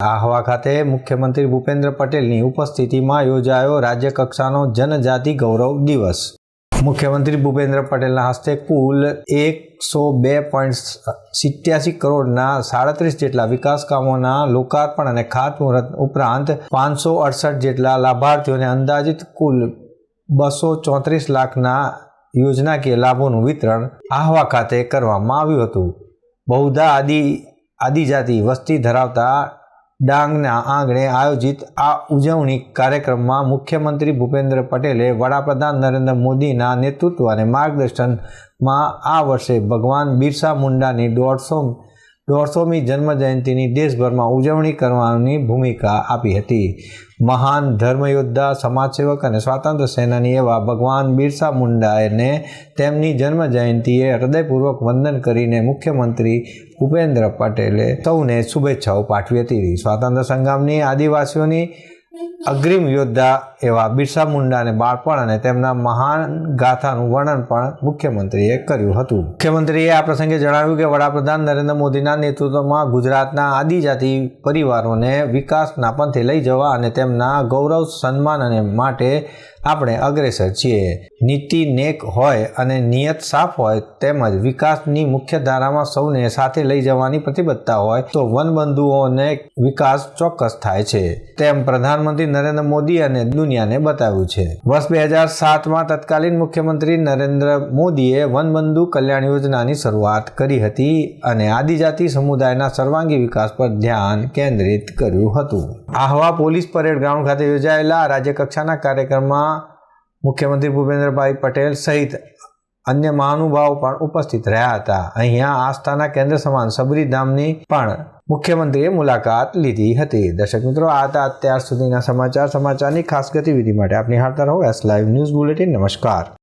આહવા ખાતે મુખ્યમંત્રી ભૂપેન્દ્ર પટેલની ઉપસ્થિતિમાં યોજાયો રાજ્ય કક્ષાનો જનજાતિ ગૌરવ દિવસ. મુખ્યમંત્રી ભૂપેન્દ્ર પટેલના હસ્તે કુલ એકસો બે પોઈન્ટ સિત્યાસી કરોડના સાડત્રીસ જેટલા વિકાસ કામોના લોકાર્પણ અને ખાતમુહૂર્ત ઉપરાંત પાંચસો અડસઠ જેટલા લાભાર્થીઓને અંદાજિત કુલ બસો ચોત્રીસ લાખના યોજનાકીય લાભોનું વિતરણ આહવા ખાતે કરવામાં આવ્યું હતું. બહુધા આદિ, આદિજાતિ વસ્તી ધરાવતા ડાંગના આંગણે આયોજિત આ ઉજવણી કાર્યક્રમમાં મુખ્યમંત્રી ભૂપેન્દ્ર પટેલે વડાપ્રધાન નરેન્દ્ર મોદીના નેતૃત્વ અને માર્ગદર્શનમાં આ વર્ષે ભગવાન બિરસા મુંડાની દોઢસો દોઢસોમી જન્મજયંતિની દેશભરમાં ઉજવણી કરવાની ભૂમિકા આપી હતી. મહાન ધર્મયોદ્ધા, સમાજસેવક અને સ્વાતંત્ર્ય સેનાની એવા ભગવાન બિરસા મુંડાને તેમની જન્મજયંતિએ હૃદયપૂર્વક વંદન કરીને મુખ્યમંત્રી ભૂપેન્દ્ર પટેલે સૌને શુભેચ્છાઓ પાઠવી હતી. સ્વાતંત્ર્ય સંગ્રામની આદિવાસીઓની અગ્રીમ યોદ્ધા એવા બિરસા મુંડાને બાળપણ અને તેમના મહાન ગાથાનું વર્ણન પણ મુખ્યમંત્રીએ કર્યું હતું. મુખ્યમંત્રીએ આ પ્રસંગે જણાવ્યું કે વડાપ્રધાન નરેન્દ્ર મોદીના નેતૃત્વમાં ગુજરાતના આદિજાતિ પરિવારોને વિકાસના પંથે લઈ જવા અને તેમના ગૌરવ, સન્માન અને માટે આપણે અગ્રેસર છીએ. નીતિ નેક હોય અને નિયત સાફ હોય તેમજ વિકાસની મુખ્ય ધારામાં સૌને સાથે લઈ જવાની પ્રતિબદ્ધતા હોય તો વનબંધુઓને વિકાસ ચોક્કસ થાય છે. તેમ પ્રધાનમંત્રી નરેન્દ્ર મોદી અને દુનિયાને બતાવ્યું છે. વર્ષ બે હજાર સાતમાં તત્કાલીન મુખ્યમંત્રી નરેન્દ્ર મોદીએ વનબંધુ કલ્યાણ યોજનાની શરૂઆત કરી હતી અને આદિજાતિ સમુદાયના સર્વાંગી વિકાસ પર ધ્યાન કેન્દ્રિત કર્યું હતું. આહવા પોલીસ પરેડ ગ્રાઉન્ડ ખાતે યોજાયેલા રાજ્યકક્ષાના કાર્યક્રમમાં મુખ્યમંત્રી ભૂપેન્દ્રભાઈ પટેલ સહિત અન્ય મહાનુભાવો પણ ઉપસ્થિત રહ્યા હતા. અહીંયા આસ્થાના કેન્દ્ર સમાન સબરીધામની પણ મુખ્યમંત્રીએ મુલાકાત લીધી હતી. દર્શક મિત્રો, આ હતા અત્યાર સુધીના સમાચાર. સમાચારની ખાસ ગતિવિધિ માટે આપની હાલતા રહો. એસ લાઈવ ન્યૂઝ બુલેટિન નમસ્કાર.